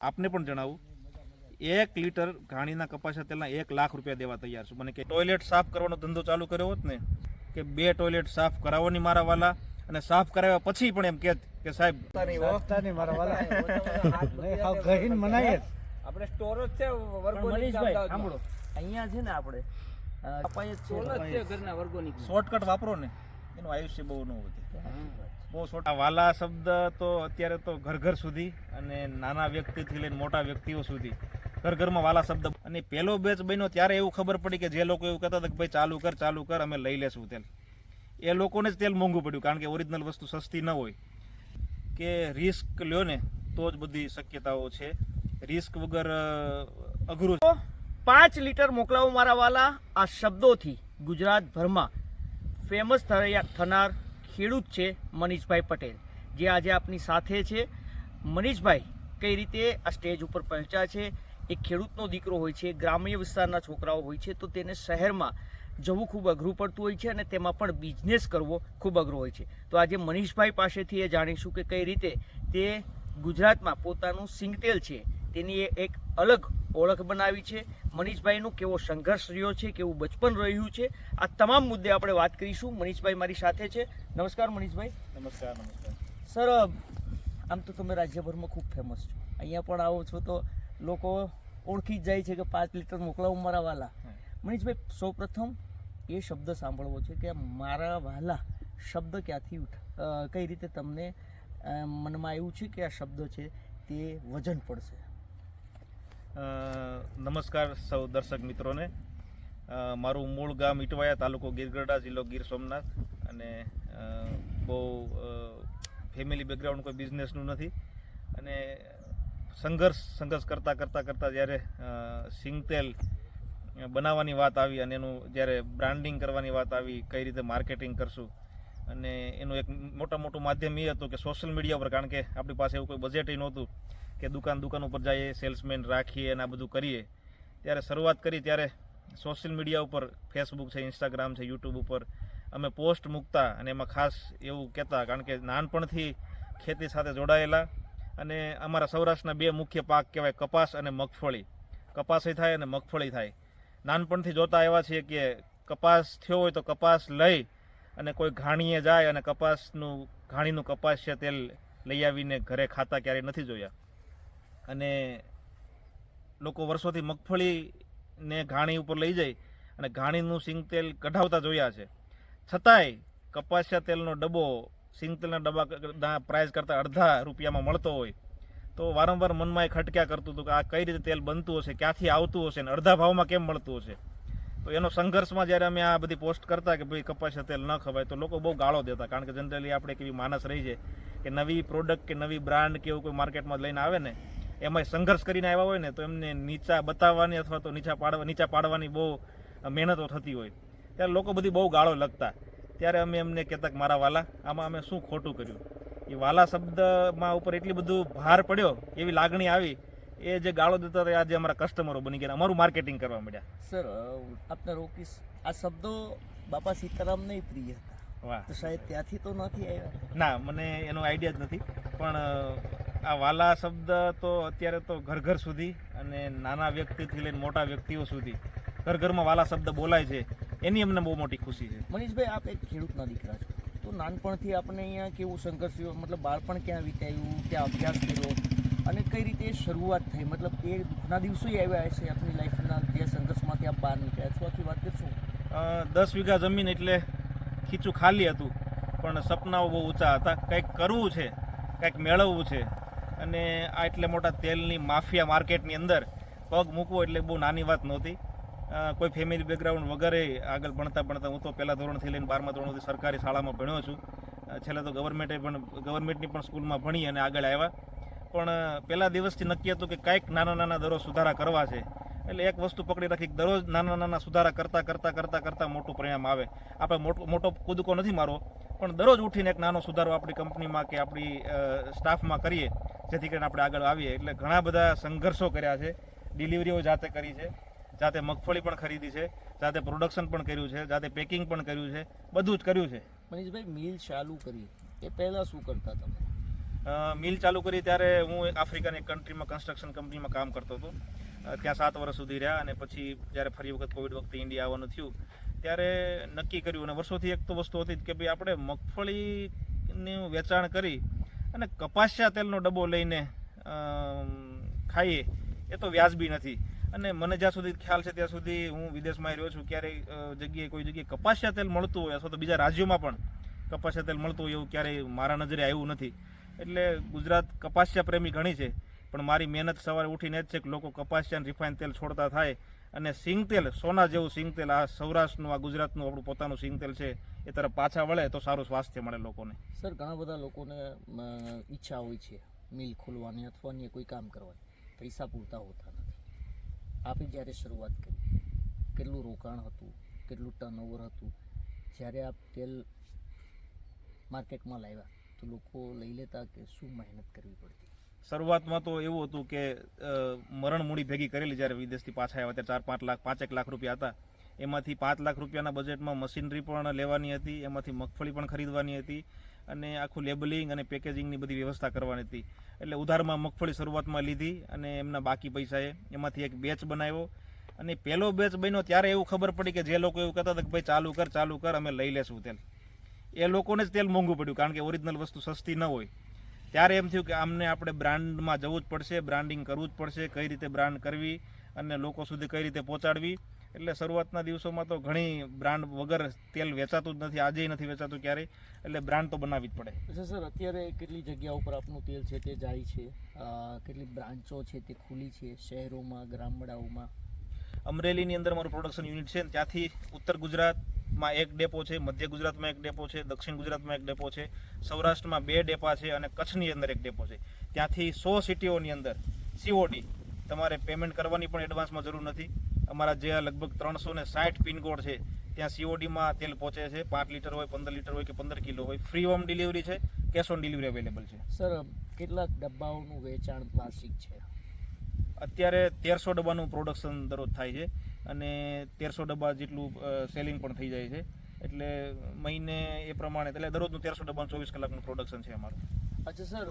આપને પણ જણાવું એક લીટર ઘાણીના કપાસા તેલના એક લાખ રૂપિયા દેવા તૈયાર છું. મને કે ટોયલેટ સાફ કરવાનો ધંધો ચાલુ કર્યો હોત ને કે બે ટોયલેટ સાફ કરાવવાની મારા વાલા અને સાફ કરાવ્યા પછી પણ એમ કહેત કે સાહેબ મારા વાલા. ગહીન મનાય આપણે સ્ટોર જ છે વર્ગોની સાંભળો. અહીંયા છે ને આપણે. શોર્ટકટ વાપરો ને. એનું આયુષ્ય બહુ ન વધે. બહુ છોટા. વાલા શબ્દ તો અત્યારે તો ઘર ઘર સુધી અને નાના વ્યક્તિથી લઈને મોટા વ્યક્તિઓ સુધી ઘર ઘરમાં વાલા શબ્દ અને પહેલો બેચ બન્યો ત્યારે એવું ખબર પડી કે જે લોકો એવું કહેતા હતા કે ભાઈ ચાલુ કર ચાલુ કર અમે લઈ લેશું તેલ. એ લોકોને જ તેલ મોંઘું પડ્યું કારણ કે ઓરિજિનલ વસ્તુ સસ્તી ન હોય. કે રિસ્ક લ્યો ને તો જ બધી શક્યતાઓ છે. રિસ્ક વગર અઘરું. પાંચ લીટર મોકલાવો મારા વાલા આ શબ્દોથી ગુજરાતભરમાં. ફેમસ થનાર ખેડૂત છે મનીષભાઈ પટેલ. જે આજે આપની સાથે છે. મનીષભાઈ, કઈ રીતે આ સ્ટેજ ઉપર પહોંચ્યા છે? એક ખેડૂતનો દીકરો હોય છે, ગ્રામ્ય વિસ્તારના છોકરાઓ હોય છે, તો તેને શહેરમાં જવું ખૂબ અઘરું પડતું હોય છે અને તેમાં પણ બિઝનેસ કરવો ખૂબ અઘરો હોય છે. તો આજે મનીષભાઈ પાસેથી એ જાણીશું કે કઈ રીતે તે ગુજરાતમાં પોતાનું સિંગતેલ છે. તેની એક અલગ ઓળખ બનાવી છે. મનીષભાઈનું કેવો સંઘર્ષ રહ્યો છે કેવું બચપન રહ્યું છે આ તમામ મુદ્દે આપણે વાત કરીશું. મનીષભાઈ મારી સાથે છે. નમસ્કાર મનીષભાઈ. નમસ્કાર નમસ્કાર. સર આમ તો તમે રાજ્યભરમાં ખૂબ ફેમસ છો. અહીંયા પણ આવો છો તો લોકો ઓળખી જ જાય છે કે પાંચ લીટર મોકલાવો મારા વાલા. મનીષભાઈ સૌપ્રથમ એ શબ્દ સાંભળવો છે કે મારા વાલા શબ્દ ક્યાંથી ઉઠ કઈ રીતે તમને મનમાં આવ્યું છે કે આ શબ્દ છે તે વજન પડશે? નમસ્કાર સૌ દર્શક મિત્રોને. મારું મૂળ ગામ ઇટવાયા તાલુકો ગીરગઢડા જિલ્લો ગીર સોમનાથ અને બહુ ફેમિલી બેકગ્રાઉન્ડ કોઈ બિઝનેસનું નથી. અને સંઘર્ષ સંઘર્ષ કરતાં કરતાં કરતાં જ્યારે સિંગતેલ બનાવવાની વાત આવી અને એનું જ્યારે બ્રાન્ડિંગ કરવાની વાત આવી, કઈ રીતે માર્કેટિંગ કરશું અને એનું એક મોટા મોટું માધ્યમ એ હતું કે સોશિયલ મીડિયા પર, કારણ કે આપણી પાસે એવું કોઈ બજેટ નહોતું. કે દુકાન દુકાન ઉપર જઈએ સેલ્સમેન રાખીએ અને આ બધું કરીએ. ત્યારે શરૂઆત કરી ત્યારે સોશિયલ મીડિયા ઉપર ફેસબુક છે ઇન્સ્ટાગ્રામ છે યુટ્યુબ ઉપર અમે પોસ્ટ મૂકતા અને એમાં ખાસ એવું કહેતા, કારણ કે નાનપણથી ખેતી સાથે જોડાયેલા અને અમારા સૌરાષ્ટ્રના બે મુખ્ય પાક કહેવાય કપાસ અને મગફળી. કપાસય થાય અને મગફળી થાય. નાનપણથી જોતા આવ્યા છીએ કે કપાસ થયો હોય તો કપાસ લઈ અને કોઈ ઘાણીએ જાય અને કપાસનું, ઘાણીનું કપાસ છે તેલ લઈ આવીને ઘરે ખાતા, ક્યારેય નથી જોયા. અને લોકો વર્ષોથી મગફળીને ઘાણી ઉપર લઈ જાય અને ઘાણીનું સિંગ તેલ કઢાવતા જોયા છે. છતાંય કપાસિયા તેલનો ડબ્બો સિંગ તેલના ડબ્બા પ્રાઇસ કરતાં અડધા રૂપિયામાં મળતો હોય તો વારંવાર મનમાં એ ખટક્યા કરતું હતું કે આ કઈ રીતે તેલ બનતું હશે, ક્યાંથી આવતું હશે ને અડધા ભાવમાં કેમ મળતું હશે? તો એનો સંઘર્ષમાં જ્યારે અમે આ બધી પોસ્ટ કરતા કે ભાઈ કપાસિયા તેલ ન ખવાય તો લોકો બહુ ગાળો દેતા કારણ કે જનરલી આપણે એવી માણસ રહી છે કે નવી પ્રોડક્ટ કે નવી બ્રાન્ડ કે એવું કોઈ માર્કેટમાં લઈને આવે ને એમાં સંઘર્ષ કરીને આવ્યા હોય ને તો એમને નીચા બતાવવાની અથવા તો નીચા પાડવા નીચા પાડવાની બહુ મહેનતો થતી હોય. ત્યારે લોકો બધી બહુ ગાળો લગતા. ત્યારે અમે એમને કહેતા કે મારા વાલા આમાં અમે શું ખોટું કર્યું? એ વાલા શબ્દમાં ઉપર એટલી બધું ભાર પડ્યો એવી લાગણી આવી એ જે ગાળો દેતા હતા આજે અમારા કસ્ટમરો બની ગયા અમારું માર્કેટિંગ કરવા મળ્યા સર આપને રોકીશ. આ શબ્દો બાપા સીતારામ નહીં પ્રિય હતા. વાહ. તો સાહેબ ત્યાંથી તો નથી આવ્યા? ના મને એનો આઈડિયા જ નથી. પણ આ વાલા શબ્દ તો અત્યારે તો ઘર ઘર સુધી અને નાના વ્યક્તિથી લઈને મોટા વ્યક્તિઓ સુધી ઘર ઘરમાં વાલા શબ્દ બોલાય છે. એની અમને બહુ મોટી ખુશી છે. મનીષભાઈ આપ એક ખેડૂતના દીકરા છો. તો નાનપણથી આપણે અહીંયા કેવું સંઘર્ષ થયો? મતલબ બાળપણ ક્યાં વિતાવ્યું ક્યાં અભ્યાસ કર્યો? અને કઈ રીતે શરૂઆત થઈ? મતલબ એ દુઃખના દિવસો આવ્યા હશે આપની લાઈફના જે સંઘર્ષમાંથી આપ બહાર નીકળ્યા છો? આખી વાત કરશો? દસ વીઘા જમીન એટલે ખીચું ખાલી હતું. પણ સપનાઓ બહુ ઊંચા હતા. કંઈક કરવું છે કંઈક મેળવવું છે. અને આ એટલે મોટા તેલની માફિયા માર્કેટની અંદર પગ મૂકવો એટલે બહુ નાની વાત નહોતી. કોઈ ફેમિલી બેકગ્રાઉન્ડ વગરે આગળ ભણતા ભણતા હું તો પહેલાં ધોરણથી લઈને બારમા ધોરણથી સરકારી શાળામાં ભણ્યો છું. છેલ્લે તો ગવર્મેન્ટે પણ ગવર્મેન્ટની પણ સ્કૂલમાં ભણી અને આગળ આવ્યા. પણ પહેલાં દિવસથી નક્કી હતું કે કાંઈક નાના નાના દરરોજ સુધારા કરવા છે. એટલે એક વસ્તુ પકડી રાખી દરરોજ નાના નાના સુધારા કરતાં કરતાં કરતાં કરતાં મોટું પરિણામ આવે. આપણે મોટો મોટો કૂદકો નથી મારો પણ દરરોજ ઉઠીને એક નાનો સુધારો આપણી કંપનીમાં કે આપણી સ્ટાફમાં કરીએ જેથી કરીને આપણે આગળ આવીએ. એટલે ઘણા બધા સંઘર્ષો કર્યા છે. ડિલિવરીઓ જાતે કરી છે. જાતે મગફળી પણ ખરીદી છે. જાતે પ્રોડક્શન પણ કર્યું છે. જાતે પેકિંગ પણ કર્યું છે. બધું જ કર્યું છે. મનીષભાઈ મિલ ચાલુ કરી. એ પહેલાં શું કરતા તમે? મિલ ચાલુ કરી ત્યારે હું એક આફ્રિકાની કન્ટ્રીમાં કન્સ્ટ્રક્શન કંપનીમાં કામ કરતો હતો. ત્યાં સાત વર્ષ સુધી રહ્યા અને પછી જ્યારે ફરી વખત કોવિડ વખતે ઇન્ડિયા આવવાનું થયું ત્યારે નક્કી કર્યું અને વર્ષોથી એક તો વસ્તુ હતી જ કે ભાઈ આપણે મગફળીનું વેચાણ કરી અને કપાસિયા તેલનો ડબ્બો લઈને ખાઈએ, એ તો વ્યાજબી નથી. અને મને જ્યાં સુધી ખ્યાલ છે ત્યાં સુધી હું વિદેશમાં રહ્યો છું, ક્યારેય જગ્યાએ, કોઈ જગ્યાએ કપાસિયા તેલ મળતું હોય, અથવા તો બીજા રાજ્યોમાં પણ કપાસિયા તેલ મળતું હોય એવું ક્યારેય મારા નજરે આવ્યું નથી. એટલે ગુજરાત કપાસિયા પ્રેમી ઘણી છે, પણ મારી મહેનત સવારે ઉઠીને જ છે કે લોકો કપાસિયા રિફાઇન તેલ છોડતા થાય અને સિંગ તેલ સોના જેવું સિંગ તેલ આ સૌરાષ્ટ્રનું, આ ગુજરાતનું, આપણું પોતાનું સિંગ તેલ છે. એ તરફ પાછા વળે તો સારું સ્વાસ્થ્ય મળે લોકોને. સર ઘણા બધા લોકોને ઈચ્છા હોય છે મિલ ખોલવાની અથવા અન્ય કોઈ કામ કરવાની. પૈસા પૂરતા હોતા નથી. આપે જ્યારે શરૂઆત કરી કેટલું રોકાણ હતું કેટલું ટર્નઓવર હતું જ્યારે આપ તેલ માર્કેટમાં લાવ્યા તો લોકો લઈ લેતા કે શું મહેનત કરવી પડતી? શરૂઆતમાં તો એવું હતું કે મરણ મૂડી ભેગી કરેલી જ્યારે વિદેશથી પાછા આવ્યા ત્યારે ચાર પાંચ લાખ પાંચેક લાખ રૂપિયા હતા. એમાંથી પાંચ લાખ રૂપિયાના બજેટમાં મશીનરી પણ લેવાની હતી, એમાંથી મગફળી પણ ખરીદવાની હતી અને આખું લેબલિંગ અને પેકેજિંગની બધી વ્યવસ્થા કરવાની હતી. એટલે ઉધારમાં મગફળી શરૂઆતમાં લીધી અને એમના બાકી પૈસાએ એમાંથી એક બેચ બનાવ્યો. અને પહેલો બેચ બન્યો ત્યારે એવું ખબર પડી કે જે લોકો એવું કહેતા હતા કે ભાઈ ચાલુ કર ચાલુ કર, અમે લઈ લેશું તેલ. એ લોકોને જ તેલ મોંઘું પડ્યું કારણ કે ઓરિજિનલ વસ્તુ સસ્તી ન હોય. ત્યારે એમ થયું કે આમને આપણે બ્રાન્ડમાં જવું જ પડશે, બ્રાન્ડિંગ કરવું જ પડશે, કઈ રીતે બ્રાન્ડ કરવી અને લોકો સુધી કઈ રીતે પહોંચાડવી. એટલે શરૂઆતના દિવસોમાં તો ઘણી બ્રાન્ડ વગર તેલ વેચાતું જ નથી આજે નથી વેચાતું ક્યારેય. એટલે બ્રાન્ડ તો બનાવવી જ પડે. અચ્છા સર અત્યારે કેટલી જગ્યા ઉપર આપનું તેલ છે તે જાય છે? કેટલી બ્રાન્ચો છે તે ખુલી છે શહેરોમાં ગામડાઓમાં અમરેલીની અંદર મારું પ્રોડક્શન યુનિટ છે ત્યાંથી ઉત્તર ગુજરાતમાં એક ડેપો છે મધ્ય ગુજરાતમાં એક ડેપો છે દક્ષિણ ગુજરાતમાં એક ડેપો છે સૌરાષ્ટ્રમાં બે ડેપા છે અને કચ્છની અંદર એક ડેપો છે. ત્યાંથી સો સિટીઓની અંદર સીઓડી તમારે પેમેન્ટ કરવાની પણ એડવાન્સમાં જરૂર નથી. અમારા જે લગભગ ત્રણસો ને સાઠ પિનકોડ છે ત્યાં સીઓડીમાં તેલ પહોંચે છે. પાંચ લીટર હોય પંદર લીટર હોય કે પંદર કિલો હોય. ફ્રી હોમ ડિલિવરી છે કેશ ઓન ડિલિવરી અવેલેબલ છે. સર કેટલાક ડબ્બાઓનું વેચાણ વાર્ષિક છે? અત્યારે તેરસો ડબ્બાનું પ્રોડક્શન દરરોજ થાય છે અને તેરસો ડબ્બા જેટલું સેલિંગ પણ થઈ જાય છે. એટલે મહિને એ પ્રમાણે એટલે દરરોજનું તેરસો ડબ્બાનું ચોવીસ કલાકનું પ્રોડક્શન છે અમારું. અચ્છા, સર,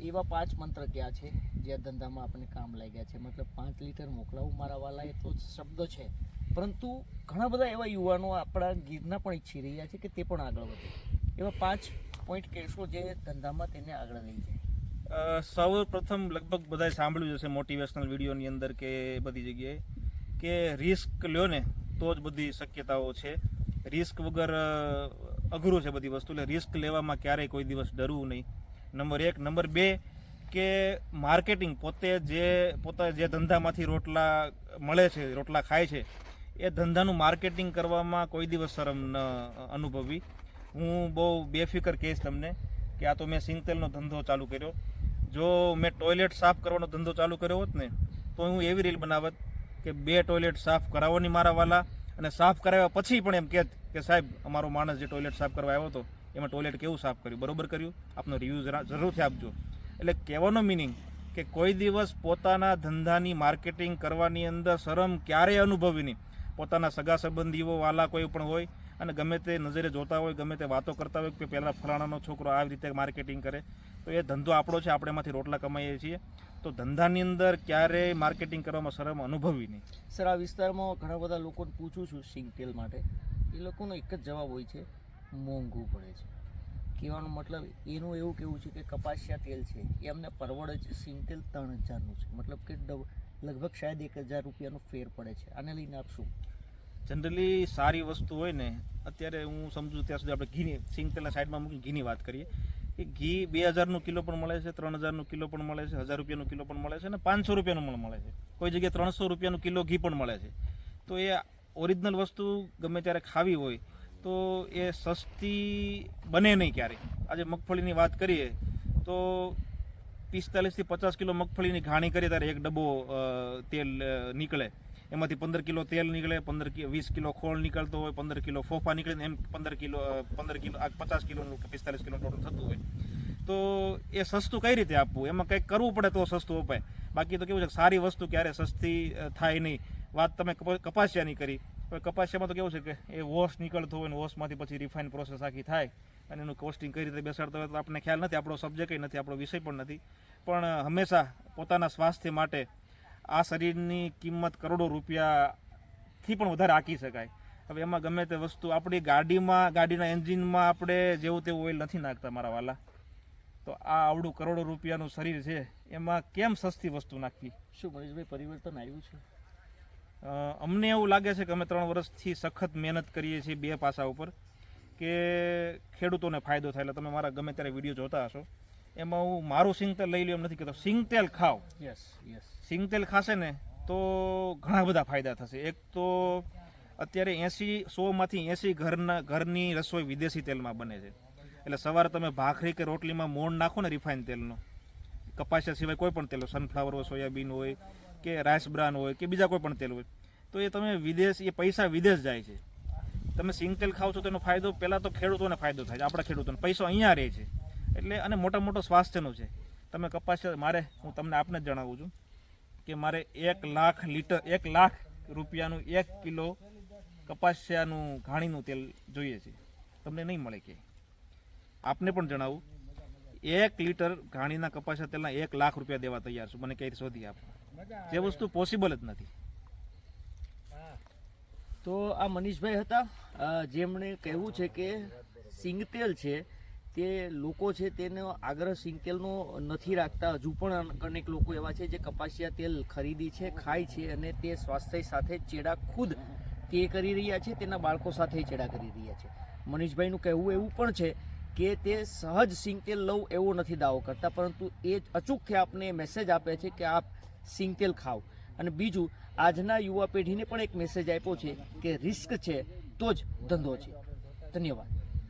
એવા પાંચ મંત્ર ક્યાં છે? જે ધંધામાં આપણે કામ લાગ્યા છે? મતલબ પાંચ લીટર મોકલાવું મારા વાલા એ તો શબ્દ છે. પરંતુ ઘણા બધા એવા યુવાનો આપણા ગીરના પણ ઈચ્છી રહ્યા છે કે તે પણ આગળ વધે. એવા પાંચ પોઈન્ટ કહેશો જે ધંધામાં તેને આગળ લઈ જાય. સૌ પ્રથમ લગભગ બધાએ સાંભળ્યું હશે મોટિવેશનલ વિડીયોની અંદર કે બધી જગ્યાએ કે રિસ્ક લ્યો ને તો જ બધી શક્યતાઓ છે. રિસ્ક વગર અઘરું છે બધી વસ્તુ. એટલે રિસ્ક લેવામાં ક્યારેય કોઈ દિવસ ડરવું નહીં. નંબર એક. નંબર બે, કે માર્કેટિંગ, પોતે જે, પોતા જે ધંધામાંથી રોટલા મળે છે, રોટલા ખાય છે, એ ધંધાનું માર્કેટિંગ કરવામાં કોઈ દિવસ શરમ ન અનુભવી. હું બહુ બેફિકર કહીશ તમને કે આ તો મેં સિંગતેલનો ધંધો ચાલુ કર્યો. જો મેં ટોયલેટ સાફ કરવાનો ધંધો ચાલુ કર્યો હોત ને, તો હું એવી રીલ બનાવત કે બે ટોયલેટ સાફ કરાવવાની મારા વાલા અને સાફ કરાવ્યા પછી પણ એમ કહેત કે સાહેબ, અમારો માણસ જે ટોયલેટ સાફ કરવા આવ્યો હતો એમાં ટોયલેટ કેવું સાફ કર્યું? બરોબર કર્યું? આપનો રિવ્યૂ જરા જરૂરથી આપજો. એટલે કહેવાનો મિનિંગ કે કોઈ દિવસ પોતાના ધંધાની માર્કેટિંગ કરવાની અંદર શરમ ક્યારેય અનુભવી નહીં. પોતાના સગા સંબંધીઓ વાલા કોઈ પણ હોય અને ગમે તે નજરે જોતા હોય, ગમે તે વાતો કરતા હોય કે પહેલાં ફલાણાનો છોકરો આવી રીતે માર્કેટિંગ કરે, તો એ ધંધો આપણો છે, આપણે એમાંથી રોટલા કમાઈએ છીએ. તો ધંધાની અંદર ક્યારેય માર્કેટિંગ કરવામાં શરમ અનુભવી નહીં. સર, આ વિસ્તારમાં ઘણા બધા લોકોને પૂછું છું સિંગ તેલ માટે. એ લોકોનો એક જ જવાબ હોય છે મોંઘું પડે છે. કહેવાનો મતલબ એનું એવું કેવું છે કે કપાસિયા તેલ છે, એ અમને પરવડે છે સિંગ તેલ ત્રણ હજારનું છે. મતલબ કે લગભગ શાયદ એક હજાર રૂપિયાનો ફેર પડે છે. આને લઈને આપ શું? જનરલી સારી વસ્તુ હોય ને, અત્યારે હું સમજુ ત્યાં સુધી આપણે ઘીની, સિંગ તેલના સાઈડમાં મૂકી ઘીની વાત કરીએ, કે ઘી બે હજારનું કિલો પણ મળે છે, ત્રણ હજારનું કિલો પણ મળે છે, હજાર રૂપિયાનું કિલો પણ મળે છે અને પાંચસો રૂપિયાનું પણ મળે છે. કોઈ જગ્યાએ ત્રણસો રૂપિયાનું કિલો ઘી પણ મળે છે. તો એ ઓરિજિનલ વસ્તુ ગમે ત્યારે ખાવી હોય તો એ સસ્તી બને નહીં ક્યારે. આજે મગફળીની વાત કરીએ, તો પિસ્તાલીસથી પચાસ કિલો મગફળીની ઘાણી કરીએ ત્યારે એક ડબ્બો તેલ નીકળે. એમાંથી પંદર કિલો તેલ નીકળે, પંદર વીસ કિલો ખોળ નીકળતો હોય, પંદર કિલો ફોફા નીકળે, એમ પંદર કિલો પંદર કિલો પચાસ કિલોનું કે પિસ્તાલીસ કિલો ટોટલ થતું હોય. તો એ સસ્તું કઈ રીતે આપવું? એમાં કંઈક કરવું પડે તો સસ્તું અપાય. બાકી તો કેવું છે સારી વસ્તુ ક્યારે સસ્તી થાય નહીં. વાત તમે કપ- કપાસિયાની કરી. કપાસિયામાં તો કેવું છે કે એ વોશ નીકળતો હોય ને વોશમાંથી પછી રિફાઇન પ્રોસેસ આખી થાય અને એનું કોસ્ટિંગ કઈ રીતે બેસાડતા હોય તો આપણને ખ્યાલ નથી, આપણો સબ્જેક્ટ નથી, આપણો વિષય પણ નથી. પણ હંમેશા પોતાના સ્વાસ્થ્ય માટે આ શરીરની કિંમત કરોડો રૂપિયાથી પણ વધારે આંકી શકાય. હવે એમાં ગમે તે વસ્તુ, આપણી ગાડીમાં, ગાડીના એન્જિનમાં આપણે જેવું તેવું ઓઇલ નથી નાખતા મારા વાલા. તો આ આવડું કરોડો રૂપિયાનું શરીર છે, એમાં કેમ સસ્તી વસ્તુ નાખવી? શું મનીષભાઈ પરિવર્તન આવ્યું છે? અમને એવું લાગે છે કે અમે ત્રણ વર્ષથી સખત મહેનત કરીએ છીએ બે પાસા ઉપર કે ખેડૂતોને ફાયદો થાય. એટલે તમે મારા ગમે ત્યારે વીડિયો જોતા હશો. એમાં હું મારું સિંગતેલ લઈ લઉં એમ નથી કહેતો. સિંગતેલ ખાવ યસ યસ સિંગતેલ ખાશે ને તો ઘણા બધા ફાયદા થશે. એક તો અત્યારે એંસી સોમાંથી એંસી ઘરના ઘરની રસોઈ વિદેશી તેલમાં બને છે. એટલે સવારે તમે ભાખરી કે રોટલીમાં મોણ નાખો ને રિફાઇન તેલનો. કપાસિયા સિવાય કોઈ પણ તેલ સનફ્લાવર હોય સોયાબીન હોય કે રાઈસ બ્રાન હોય કે બીજા કોઈ પણ તેલ હોય, તો એ તમે વિદેશ, એ પૈસા વિદેશ જાય છે. તમે સિંગ તેલ ખાવ છો તો એનો ફાયદો પહેલાં તો ખેડૂતોને ફાયદો થાય છે, આપણા ખેડૂતોને. પૈસો અહીંયા રહે છે. એટલે અને મોટા મોટો સ્વાસ્થ્યનું છે. તમે કપાસિયા મારે, હું તમને આપને જ જણાવું છું કે મારે એક લાખ લીટર, એક લાખ રૂપિયાનું એક કિલો કપાસિયાનું ઘાણીનું તેલ જોઈએ છે. તમને નહીં મળે કે. આપને પણ જણાવું, એક લીટર ઘાણીના કપાસિયા તેલના એક લાખ રૂપિયા દેવા તૈયાર છું. મને ક્યાંય શોધી આપો. જે વસ્તુ પોસિબલ જ નથી. તો આ મનીષભાઈ હતા જેમણે કહેવું છે કે સિંગતેલ છે તે લોકો છે તેનો આગ્રહ સિંગતેલનો નથી રાખતા. હજુ પણ અનેક લોકો એવા છે જે કપાસિયા તેલ ખરીદી છે ખાય છે અને તે સ્વાસ્થ્ય સાથે ચેડા ખુદ તે કરી રહ્યા છે તેના બાળકો સાથે ચેડા કરી રહ્યા છે. મનીષભાઈનું કહેવું એવું પણ છે કે તે સહજ સિંગતેલ લઉં એવો નથી દાવો કરતા પરંતુ એ અચૂકથી આપને મેસેજ આપે છે કે આપ સિંગતેલ ખાઓ અને બીજું, આજના યુવા પેઢીને પણ એક મેસેજ આપ્યો છે કે રિસ્ક છે તો જ ધંધો છે. ધન્યવાદ.